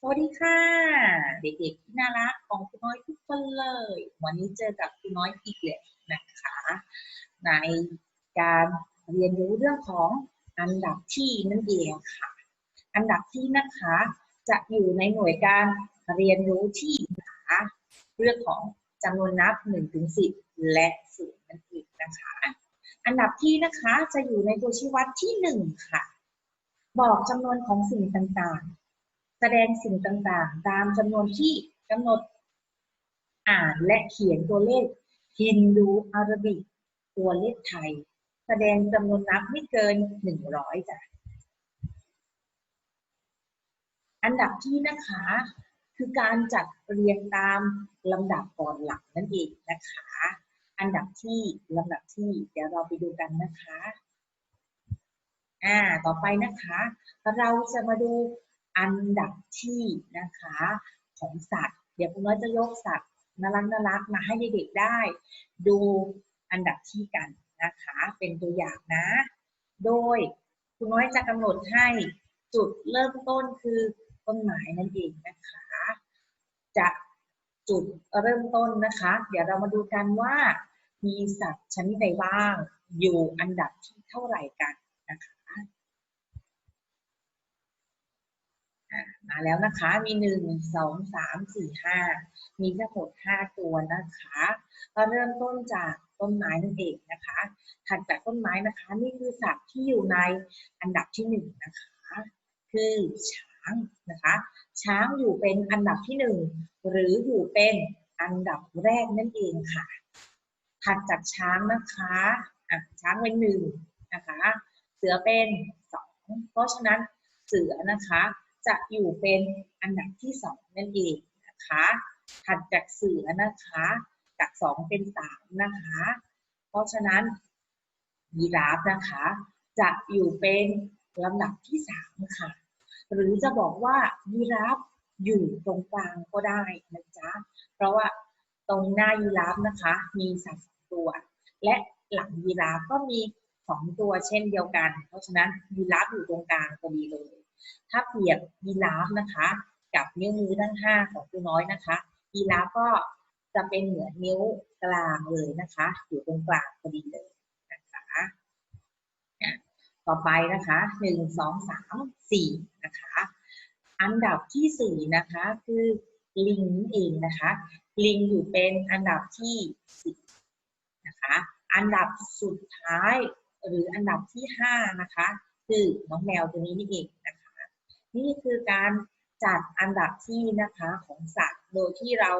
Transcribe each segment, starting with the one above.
สวัสดีค่ะ เด็กๆที่น่ารักของคุณน้อยทุกคนเลย วันนี้เจอกับคุณน้อยอีกแล้วนะคะ ในการเรียนรู้เรื่องของอันดับที่นั่นเองค่ะ อันดับที่นะคะ จะอยู่ในหน่วยการเรียนรู้ที่นะะเรื่องของจำนวนนับ1ถึง10 และศูนย์นั่นเองนะคะ อันดับที่นะคะจะอยู่ในตัวชี้วัดที่ 1 ค่ะ บอกจำนวนของสิ่งต่างๆ ดงสิ่งต่างๆ ตามจำนวนที่กำหนดอ่านและเขียนตัวเลขฮินดูอารบิกตัวเลขไทย แสดงจำนวนนับไม่เกิน100จ้ะอันดับที่นะคะ คือการจัดเรียงตามลำดับก่อนหลังนั่นเองนะคะ อันดับที่ลำดับที่เดี๋ยวเราไปดูกันนะคะอ่าต่อไปนะคะ เราจะมาดู อันดับที่นะคะของสัตว์ เดี๋ยวคุณน้อยจะยกสัตว์น่ารักน่ารักมาให้เด็กๆได้ ดูอันดับที่กันนะคะ เป็นตัวอย่างนะ โดยคุณน้อยจะกำหนดให้จุดเริ่มต้นคือต้นไม้นั่นเองนะคะ จะจุดเริ่มต้นนะคะ เดี๋ยวเรามาดูกันว่า มีสัตว์ชนิดใดบ้าง อยู่อันดับที่เท่าไหร่กันนะคะ มาแล้วนะคะ มีหนึ่งสองสามสี่ห้ามีทั้งหมดห้าตัวนะคะก็เริ่มต้นจากต้นไม้นั่นเองนะคะ ถัดจากต้นไม้นะคะ นี่คือสัตว์ที่อยู่ในอันดับที่หนึ่งนะคะ คือช้างนะคะ ช้างอยู่เป็นอันดับที่หนึ่งหรืออยู่เป็นอันดับแรกนั่นเองค่ะ ถัดจากช้างนะคะะช้างเป็นหนึ่งนะคะ เสือเป็นสองเพราะฉะนั้นเสือนะคะ จะอยู่เป็นอันดับที่สองนั่นเองนะคะถัดจากเสือนะคะจากสองเป็นสามนะคะ เพราะฉะนั้นยีราฟนะคะ จะอยู่เป็นลำดับที่สามค่ะ หรือจะบอกว่ายีราฟอยู่ตรงกลางก็ได้นะจ๊ะ เพราะว่าตรงหน้ายีราฟนะคะ มีสัตว์สองตัว และหลังยีราฟก็มีสองตัวเช่นเดียวกัน เพราะฉะนั้นยีราฟอยู่ตรงกลางพอดีเลย ถ้าเปรียบยีราฟนะคะ กับนิ้วมือทั้งห้าของตัวน้อยนะคะยีราฟก็จะเป็นเหมือนนิ้วกลางเลยนะคะ อยู่ตรงกลางพอดีเลยนะคะต่อไปนะคะหนึ่งสองสามสี่นะคะ อันดับที่สี่นะคะคือลิงนั่นเองนะคะ ลิงอยู่เป็นอันดับที่สิบนะคะ อันดับสุดท้ายหรืออันดับที่ห้านะคะ คือน้องแมวตัวนี้นี่เองนะคะ นี่คือการจัดอันดับที่นะคะของสัตว์ โดยที่เรา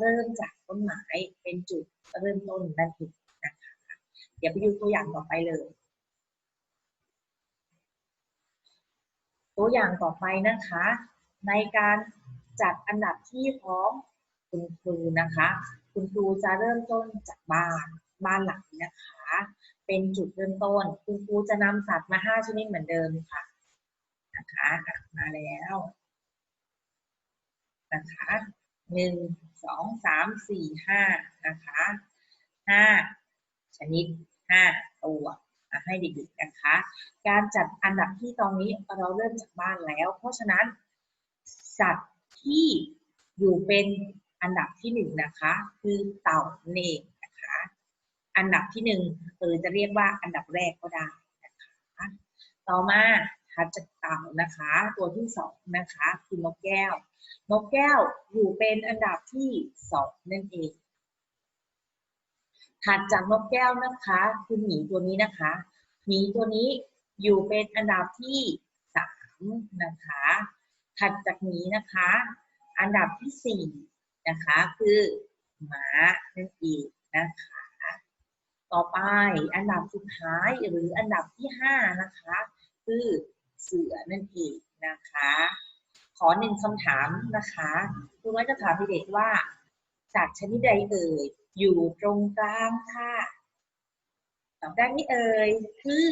เริ่มจากต้นไม้เป็นจุดเริ่มต้นนั่นเองนะคะ เดี๋ยวไปดูตัวอย่างต่อไปเลย ตัวอย่างต่อไปนะคะ ในการจัดอันดับที่ของคุณครูนะคะ คุณครูจะเริ่มต้นจากบ้านบ้านหลังนะคะ เป็นจุดเริ่มต้น คุณครูจะนำสัตว์มาห้าชนิดเหมือนเดิมค่ะ นะคะมาแล้วนะคะหนึ่งสองสามสี่ห้านะคะห้าชนิดห้าตัวให้เด็กๆนะคะ การจัดอันดับที่ตอนนี้เราเริ่มจากบ้านแล้ว เพราะฉะนั้น สัตว์ที่อยู่เป็นอันดับที่หนึ่งนะคะ คือเต่านั่นเองนะคะ อันดับที่หนึ่งหรือจะเรียกว่าอันดับแรกก็ได้นะคะ ต่อมา ถัดจากเต่านะคะ ตัวที่สองนะคะคือนกแก้ว นกแก้วอยู่เป็นอันดับที่สองนั่นเอง ถัดจากนกแก้วนะคะคือหมีตัวนี้นะคะหมีตัวนี้อยู่เป็นอันดับที่สามนะคะ ถัดจากหมีนะคะ อันดับที่สี่นะคะคือหมานั่นเองนะคะ ต่อไปอันดับสุดท้ายหรืออันดับที่ห้านะคะ คือ เสือนั่นเองนะคะ ขอหนึ่งคำถามนะคะคุณว่าจะถามเด็กว่าสัตว์ชนิดใดเอ่ยอยู่ตรงกลางค่ะตอบได้ไหมเอ่ยคือ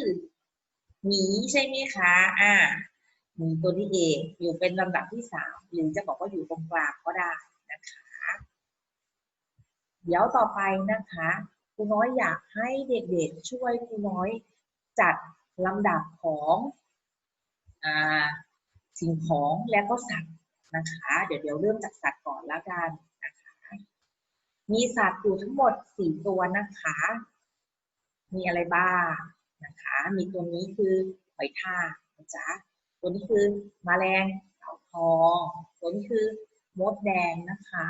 หมีใช่ไหมคะอ่าหมีตัวนี้เองอยู่เป็นลำดับที่สามหรือจะบอกว่าอยู่ตรงกลางก็ได้นะคะ เดี๋ยวต่อไปนะคะครูน้อยอยากให้เด็กๆช่วยครูน้อยจัดลำดับของ สิ่งของและก็สัตว์นะคะ เดี๋ยวเดี๋ยวเริ่มจากสัตว์ก่อนแล้วกันนะคะ มีสัตว์อยู่ทั้งหมดสี่ตัวนะคะ มีอะไรบ้างนะคะ มีตัวนี้คือหอยทากนะจ๊ะตัวนี้คือมแมลงเต่าทองตัวนี้คือมดแดงนะคะ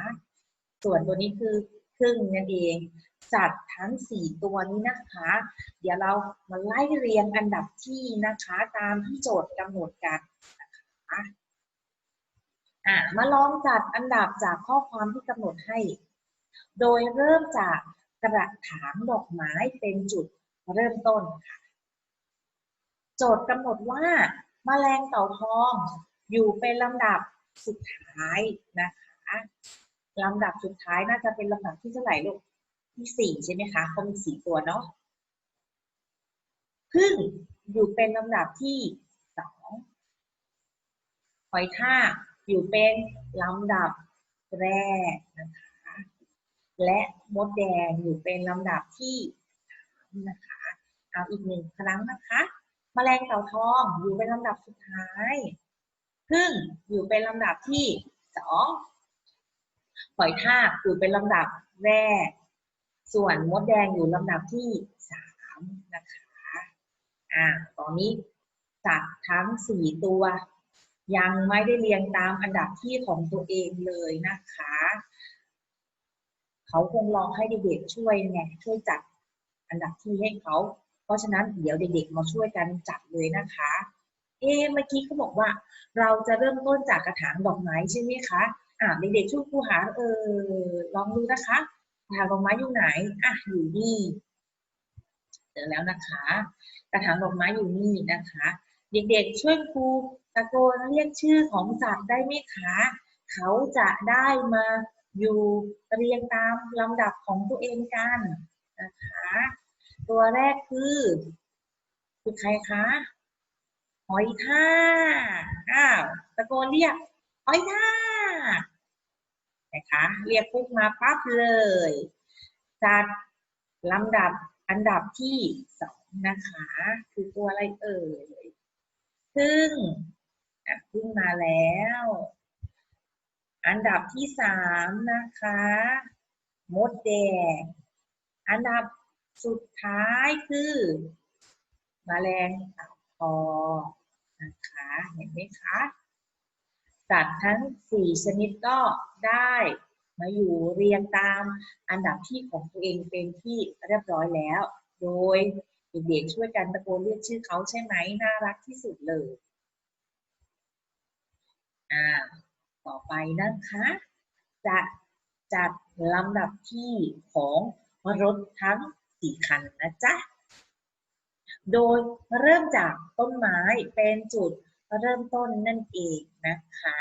ส่วนตัวนี้คือพึ่งนั่นเอง สัตว์ทั้งสี่ตัวนี้นะคะ เดี๋ยวเรามาไล่เรียงอันดับที่นะคะ ตามที่โจทย์กำหนดกันนะคะอะมาลองจัดอันดับจากข้อความที่กำหนดให้ โดยเริ่มจากกระถางดอกไม้เป็นจุดเริ่มต้นค่ะ โจทย์กำหนดว่าแมลงเต่าทองอยู่เป็นลำดับสุดท้ายนะคะลำดับสุดท้ายน่าจะเป็นลำดับที่เท่าไหร่ลูก ที่สี่ใช่ไหมคะเขามีสี่ตัวเนาะพึ่งอยู่เป็นลำดับที่สองหอยทากอยู่เป็นลำดับแรกนะคะ และมดแดงอยู่เป็นลำดับที่สามนะคะ เอาอีกหนึ่งครั้งนะคะมแมลงเต่าทองอยู่เป็นลำดับสุดท้ายพึ่งอยู่เป็นลำดับที่สองหอยทากอยู่เป็นลำดับแรก ส่วนมดแดงอยู่ลำดับที่สามนะคะอ่าตอนนี้สัตว์ทั้งสี่ตัว ยังไม่ได้เรียงตามอันดับที่ของตัวเองเลยนะคะ เขาคงลองให้เด็กๆช่วยไงช่วยจัดอันดับที่ให้เขา เพราะฉะนั้นเดี๋ยวเด็กๆมาช่วยกันจัดเลยนะคะ เอ๊เมื่อกี้เขาบอกว่า เราจะเริ่มต้นจากกระถางดอกไม้ใช่ไหมคะอ่าเด็กๆช่วยครูหาเออลองดูนะคะกระ ถางดอกไม้อยู่ไหน อะ อยู่นี่เจอแล้วนะคะ กระถางดอกไม้อยู่นี่นะคะ เด็กๆช่วยครูตะโกนเรียกชื่อของสัตว์ได้ไหมคะ เขาจะได้มาอยู่เรียงตามลำดับของตัวเองกันนะคะ ตัวแรกคือคือใครคะ หอยท่า อ้าว ตะโกนเรียก หอยท่า นะคะ เรียกปุ๊บมาปั๊บเลย จัดลำดับอันดับที่สองนะคะ คือตัวอะไรเอ่ยพึ่งพึ่งมาแล้ว อันดับที่สามนะคะ มดแดง อันดับสุดท้ายคือมแมลงต่าทองนะคะ เห็นไหมคะ สัตว์ทั้งสี่ชนิดก็ได้มาอยู่เรียงตามอันดับที่ของตัวเองเป็นที่เรียบร้อยแล้ว โดยเด็กๆช่วยกันตะโกนเรียกชื่อเขาใช่ไหมน่ารักที่สุดเลยอ่าต่อไปนะคะ จะจัดลำดับที่ของรถทั้งสี่คันนะจ๊ะ โดยเริ่มจากต้นไม้เป็นจุด เริ่มต้นนั่นเองนะคะ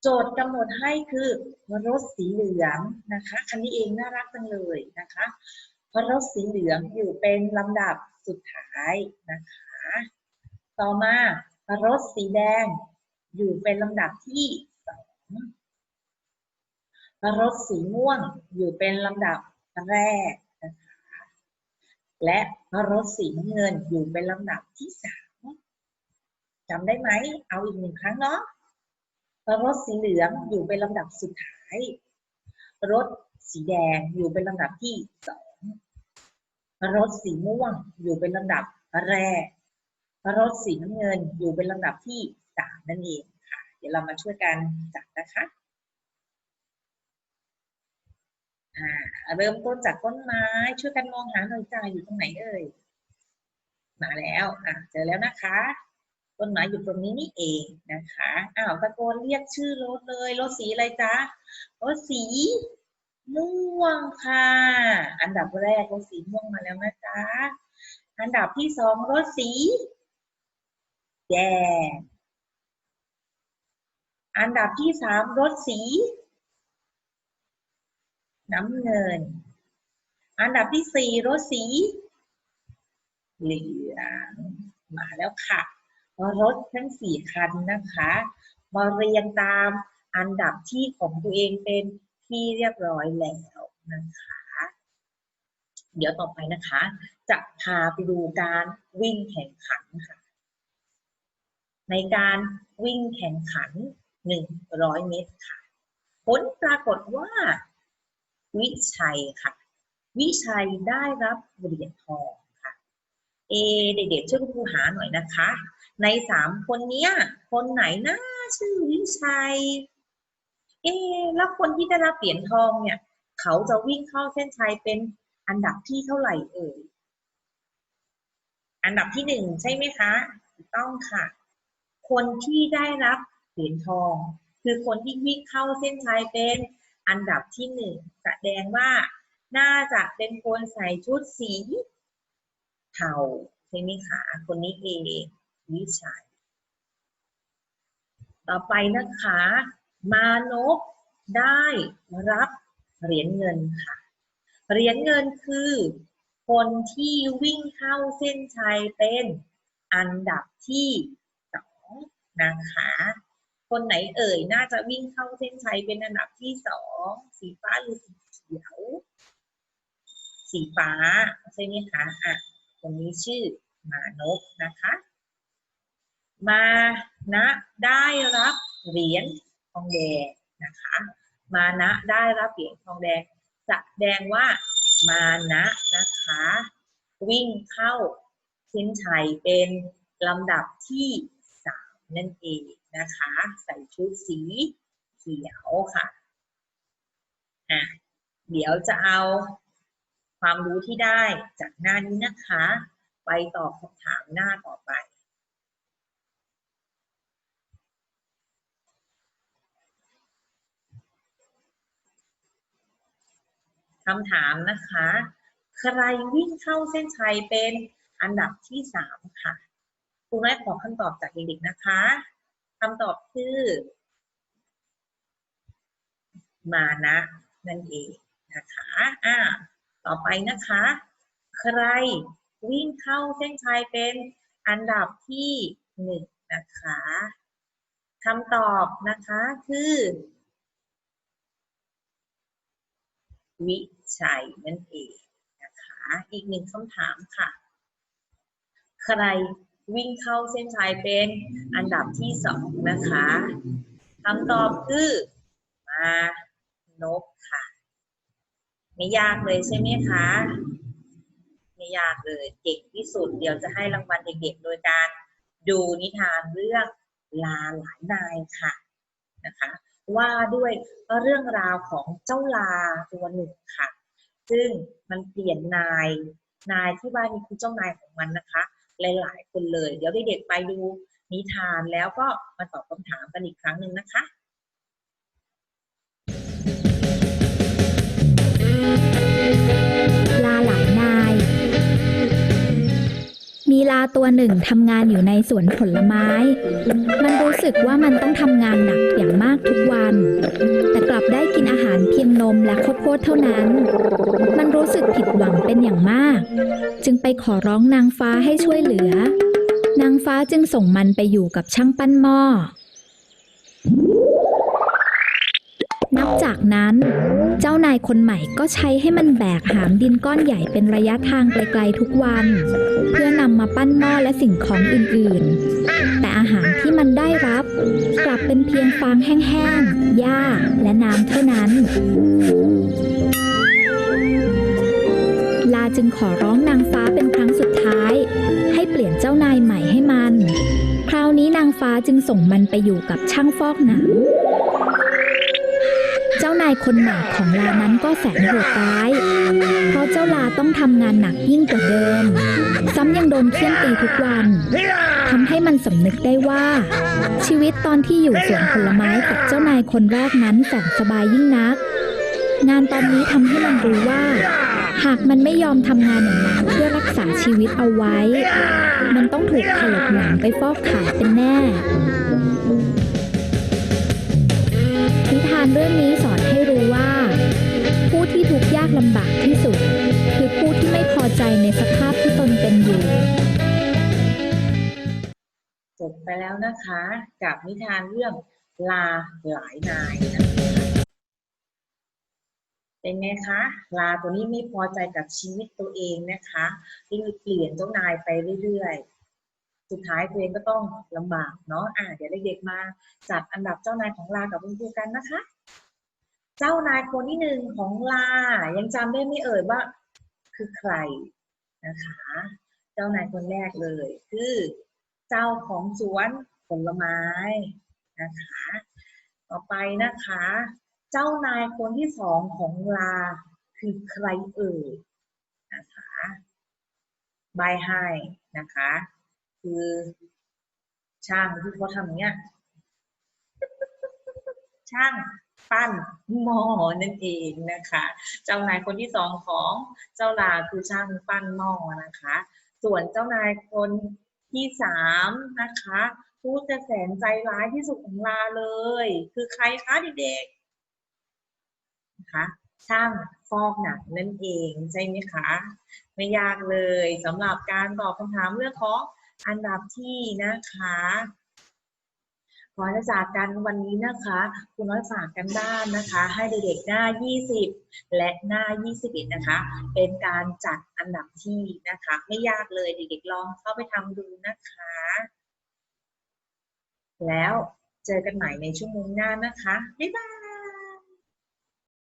โจทย์กำหนดให้คือรถสีเหลืองนะคะคันนี้เองน่ารักจังเลยนะคะรถสีเหลืองอยู่เป็นลำดับสุดท้ายนะคะ ต่อมารถสีแดงอยู่เป็นลำดับที่สองรถสีม่วงอยู่เป็นลำดับแรกนะคะ และรถสีน้ำเงินอยู่เป็นลำดับที่สาม จำได้ไหม เอาอีกหนึ่งครั้งเนาะรถสีเหลืองอยู่เป็นลำดับสุดท้าย รถสีแดงอยู่เป็นลำดับที่สองรถสีม่วงอยู่เป็นลำดับแรก รถสีน้ำเงินอยู่เป็นลำดับที่สามนั่นเองค่ะ เดี๋ยวเรามาช่วยกันจัดนะคะเริ่มต้นจากต้นไม้ ช่วยกันมองหาหน่อยจ้าอยู่ตรงไหนเอ่ยมาแล้วอะเจอแล้วนะคะ ต้นไม้อยู่ตรงนี้นี่เองนะคะอ้าวตะโกนเรียกชื่อรถเลยรถสีอะไรจ๊ะรถสีม่วงค่ะ อันดับแรกรถสีม่วงมาแล้วนะจ๊ะอันดับที่สองรถสีแดงอันดับที่สามรถสี น้ำเงิน อันดับที่สี่รถสีเหลืองมาแล้วค่ะ รถทั้งสี่คันนะคะมาเรียงตามอันดับที่ของตัวเองเป็นที่เรียบร้อยแล้วนะคะ เดี๋ยวต่อไปนะคะ จะพาไปดูการวิ่งแข่งขันค่ะ ในการวิ่งแข่งขันหนึ่งร้อยเมตรค่ะ ผลปรากฏว่า วิชัยค่ะ วิชัยได้รับเหรียญทอง เอเด็กๆช่วยคุณครูหาหน่อยนะคะ ในสามคนเนี้ย คนไหนนะชื่อวิชัย เอแล้วคนที่ได้รับเหรียญทองเนี่ย เขาจะวิ่งเข้าเส้นชัยเป็นอันดับที่เท่าไหร่เอ่ยอันดับที่หนึ่งใช่ไหมคะต้องค่ะ คนที่ได้รับเหรียญทอง คือคนที่วิ่งเข้าเส้นชัยเป็นอันดับที่หนึ่งแสดงว่าน่าจะเป็นคนใส่ชุดสี เทาใช่ไหมคะคนนี้เอวิชัยต่อไปนะคะ มานพได้รับเหรียญเงินค่ะ เหรียญเงินคือคนที่วิ่งเข้าเส้นชัยเป็นอันดับที่สองนะคะ คนไหนเอ่ยน่าจะวิ่งเข้าเส้นชัยเป็นอันดับที่สองสีฟ้าหรือสีเขียว สีฟ้าใช่ไหมคะอะ คนนี้ชื่อมานพนะคะ มานะได้รับเหรียญทองแดงนะคะ มานะได้รับเหรียญทองแดงแสดงว่ามานะนะคะ วิ่งเข้าเส้นชัยเป็นลำดับที่สามนั่นเองนะคะ ใส่ชุดสีเขียวค่ะอะเดี๋ยวจะเอา ความรู้ที่ได้จากหน้านี้นะคะ ไปตอบคำถามหน้าต่อไปคำถามนะคะ ใครวิ่งเข้าเส้นชัยเป็นอันดับที่สามค่ะครูน้อยขอคำตอบจากเด็กๆนะคะคำตอบคือ มานะนั่นเองนะคะ อ่า ต่อไปนะคะ ใครวิ่งเข้าเส้นชัยเป็นอันดับที่หนึ่งนะคะคำตอบนะคะคือ วิชัยนั่นเองนะคะ อีกหนึ่งคำถามค่ะ ใครวิ่งเข้าเส้นชัยเป็นอันดับที่สองนะคะคำตอบคือมานพค่ะ ไม่ยากเลยใช่ไหมคะ ไม่ยากเลยเก่งที่สุด เดี๋ยวจะให้รางวัลเด็กๆ โดยการดูนิทานเรื่องลาหลายนายค่ะนะคะ ว่าด้วยเรื่องราวของเจ้าลาตัวหนึ่งค่ะ ซึ่งมันเปลี่ยนนายนายที่ว่านี่คือเจ้านายของมันนะคะ หลายๆคนเลย เดี๋ยวเด็กๆไปดูนิทานแล้วก็มาตอบคำถามกันอีกครั้งหนึ่งนะคะ ลาหลายนาย มีลาตัวหนึ่งทำงานอยู่ในสวนผลไม้ มันรู้สึกว่ามันต้องทำงานหนักอย่างมากทุกวัน แต่กลับได้กินอาหารเพียงนมและข้าวโพดเท่านั้น มันรู้สึกผิดหวังเป็นอย่างมาก จึงไปขอร้องนางฟ้าให้ช่วยเหลือนางฟ้าจึงส่งมันไปอยู่กับช่างปั้นหม้อ จากนั้น เจ้านายคนใหม่ก็ใช้ให้มันแบกหามดินก้อนใหญ่เป็นระยะทางไกลๆทุกวัน เพื่อนำมาปั้นหม้อและสิ่งของอื่นๆ แต่อาหารที่มันได้รับ กลับเป็นเพียงฟางแห้งๆหญ้าและน้ำเท่านั้นลาจึงขอร้องนางฟ้าเป็นครั้งสุดท้าย ให้เปลี่ยนเจ้านายใหม่ให้มัน คราวนี้นางฟ้าจึงส่งมันไปอยู่กับช่างฟอกหนัง จ้านายคนใหม่ของลานั้นก็แสนโหดร้าย เพราะเจ้าลาต้องทำงานหนักยิ่งกว่าเดิม ซ้ำยังโดนเคี่ยนตีทุกวันทำให้มันสำนึกได้ว่า ชีวิตตอนที่อยู่สวนผลไม้กับเจ้านายคนแรกนั้นแสนสบายยิ่งนัก งานตอนนี้ทำให้มันรู้ว่า หากมันไม่ยอมทำงานอย่างหนักเพื่อรักษาชีวิตเอาไว้ มันต้องถูกถลกหนังไปฟอกขายเป็นแน่นิทานเรื่องนี้ส ลำบากที่สุด คือผู้ที่ไม่พอใจในสภาพที่ตนเป็นอยู่จบไปแล้วนะคะกับนิทานเรื่องลาหลายนายนะคะเป็นไงคะลาตัวนี้ไม่พอใจกับชีวิตตัวเองนะคะที่เปลี่ยนเจ้านายไปเรื่อยสุดท้ายตัวเองก็ต้องลำบากเนาะอะเดี๋ยวเด็กๆมาจัดอันดับเจ้านายของลากับคุณครูกันนะคะ เจ้านายคนที่หนึ่งของลา ยังจำได้ไม่เอ่ยว่า คือใครนะคะ เจ้านายคนแรกเลย คือเจ้าของสวนผลไม้นะคะ ต่อไปนะคะ เจ้านายคนที่สองของลา คือใครเอ่ยนะคะใบให้นะคะ คือช่างที่เขาทำอย่างเนี้ยช่าง ปั้นหม้อนั่นเองนะคะ เจ้านายคนที่สองของเจ้าลาคือช่างปั้นหม้อนะคะ ส่วนเจ้านายคนที่สามนะคะผู้จะแสนใจร้ายที่สุดของลาเลย คือใครคะเด็กๆนะคะช่างฟอกหนังนั่นเองใช่ไหมคะ ไม่ยากเลยสำหรับการตอบคำถามเรื่องของอันดับที่นะคะ ขอจะจากกันวันนี้นะคะคุณน้อยฝากกันบ้านนะคะ ให้เด็กๆหน้า 20 และหน้า 21 นะคะ เป็นการจัดอันดับที่นะคะ ไม่ยากเลยเด็กๆลองเข้าไปทำดูนะคะ แล้วเจอกันใหม่ในชั่วโมงหน้านะคะ บ๊ายบาย